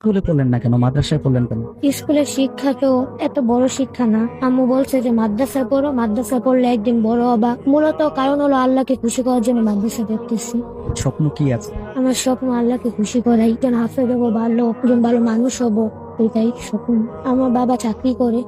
স্কুলে পড়লেন না কেন? মাদ্রাসায় পড়লেন কেন? স্কুলের শিক্ষা তো এত বড় শিক্ষা না। আম্মু বলছে যে মাদ্রাসায় পড়ো মাদ্রাসায় পড়লে একদিন বড় হবা। মূলত কারণ হলো আল্লাহকে খুশি করার জন্য মাদ্রাসা পড়তেছি স্বপ্ন কি আছে? আমার স্বপ্ন আল্লাহকে খুশি করাই একজন হাফেজ হব ভালো একজন ভালো মানুষ হব এটাই স্বপ্ন। আমার বাবা চাকরি করে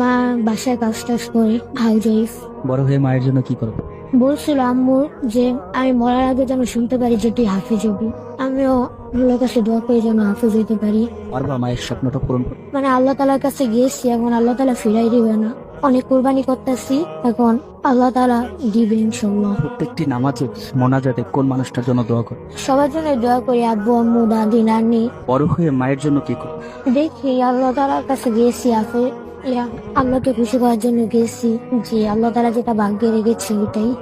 মা বাসায় কাজ টাজ করে হাউস ওয়াইফ। বড় হয়ে মায়ের জন্য কি করব? বলছিল আম্মু যে আমি মরার আগে যেন শুনতে পারি যে তুই হাফেজ হবি। আমিও আল্লাহর কাছে দোয়া করে যেন হাফেজ হইতে পারি। পারবা মায়ের স্বপ্নটা পূরণ করতে মানে আল্লাহ তালার কাছে গিয়েছি এখন আল্লাহ তালা ফিরাই দিবে না। অনেক কোরবানি করতেছি এখন আল্লাহ তালা দিবে ইনশাল্লাহ প্রত্যেকটি নামাজে মোনাজাতে কোন মানুষটার জন্য দোয়া করে? সবার জন্য দোয়া করি আব্বু আম্মু দাদি নানি। বড় হয়ে মায়ের জন্য কি করবে দেখি আল্লাহ তালার কাছে গিয়েছি আপে ইয়া, আল্লাহকে খুশি করার জন্য গেছি যে আল্লাহ তালা যেটা ভাগ্যে রেখেছে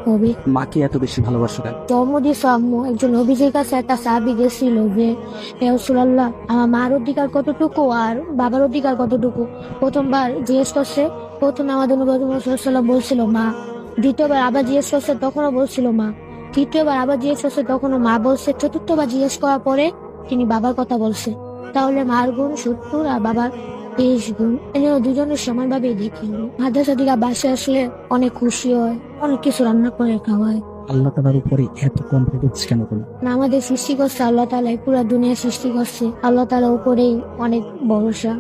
হবে। মাকে এত বেশি ভালোবাসো কেন জন্ম দিয়েছে আম্মু একজন অভিজের কাছে একটা গেছিল যে আমার মার অধিকার কতটুকু আর বাবার অধিকার কতটুকু? প্রথমবার জিজ্ঞেস করছে প্রথমে আমাদের বলছিল মা। দ্বিতীয়বার আবার জিজ্ঞেস করছে তখনও বলছিল মা। তৃতীয়বার আবার জিজ্ঞেস করছে তখনও মা বলছে। চতুর্থবার জিজ্ঞেস করার পরে তিনি বাবার কথা বলছে। তাহলে মার গুণ সত্তর আর বাবার তেইশ গুণ। এনেও দুজনের সমানভাবে দেখি। মাদ্রাসা দিকে বাসে আসলে অনেক খুশি হয় অনেক কিছু রান্না করে খাওয়ায়। আল্লাহ তালার উপরে এত কনফিডেন্স কেন করল? না আমাদের সৃষ্টি করছে আল্লাহ তালা পুরো দুনিয়া সৃষ্টি করছে। আল্লাহ তালা উপরেই অনেক ভরসা।